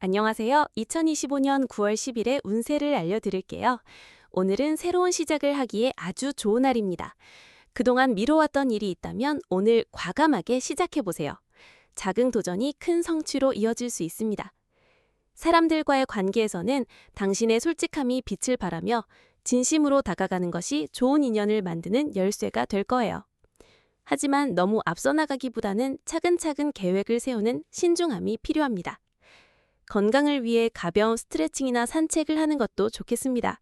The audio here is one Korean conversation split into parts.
안녕하세요. 2025년 9월 10일의 운세를 알려드릴게요. 오늘은 새로운 시작을 하기에 아주 좋은 날입니다. 그동안 미뤄왔던 일이 있다면 오늘 과감하게 시작해보세요. 작은 도전이 큰 성취로 이어질 수 있습니다. 사람들과의 관계에서는 당신의 솔직함이 빛을 발하며 진심으로 다가가는 것이 좋은 인연을 만드는 열쇠가 될 거예요. 하지만 너무 앞서 나가기보다는 차근차근 계획을 세우는 신중함이 필요합니다. 건강을 위해 가벼운 스트레칭이나 산책을 하는 것도 좋겠습니다.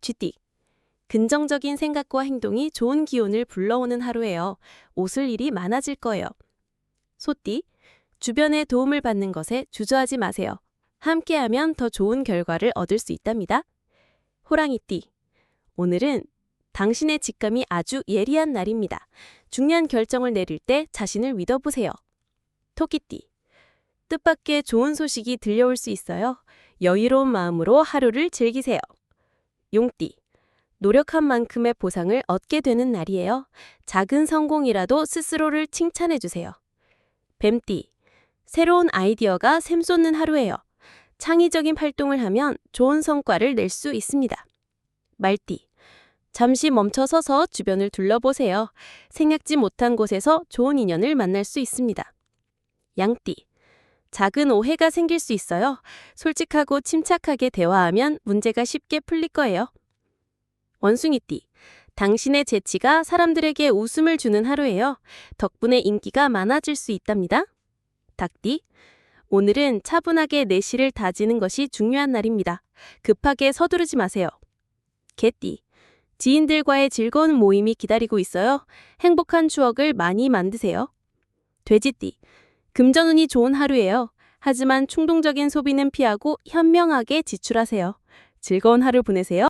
쥐띠. 긍정적인 생각과 행동이 좋은 기운을 불러오는 하루예요. 웃을 일이 많아질 거예요. 소띠. 주변의 도움을 받는 것에 주저하지 마세요. 함께하면 더 좋은 결과를 얻을 수 있답니다. 호랑이띠. 오늘은 당신의 직감이 아주 예리한 날입니다. 중요한 결정을 내릴 때 자신을 믿어보세요. 토끼띠. 뜻밖의 좋은 소식이 들려올 수 있어요. 여유로운 마음으로 하루를 즐기세요. 용띠. 노력한 만큼의 보상을 얻게 되는 날이에요. 작은 성공이라도 스스로를 칭찬해 주세요. 뱀띠. 새로운 아이디어가 샘솟는 하루예요. 창의적인 활동을 하면 좋은 성과를 낼 수 있습니다. 말띠. 잠시 멈춰 서서 주변을 둘러보세요. 생각지 못한 곳에서 좋은 인연을 만날 수 있습니다. 양띠. 작은 오해가 생길 수 있어요. 솔직하고 침착하게 대화하면 문제가 쉽게 풀릴 거예요. 원숭이띠. 당신의 재치가 사람들에게 웃음을 주는 하루예요. 덕분에 인기가 많아질 수 있답니다. 닭띠. 오늘은 차분하게 내실을 다지는 것이 중요한 날입니다. 급하게 서두르지 마세요. 개띠. 지인들과의 즐거운 모임이 기다리고 있어요. 행복한 추억을 많이 만드세요. 돼지띠. 금전운이 좋은 하루예요. 하지만 충동적인 소비는 피하고 현명하게 지출하세요. 즐거운 하루 보내세요.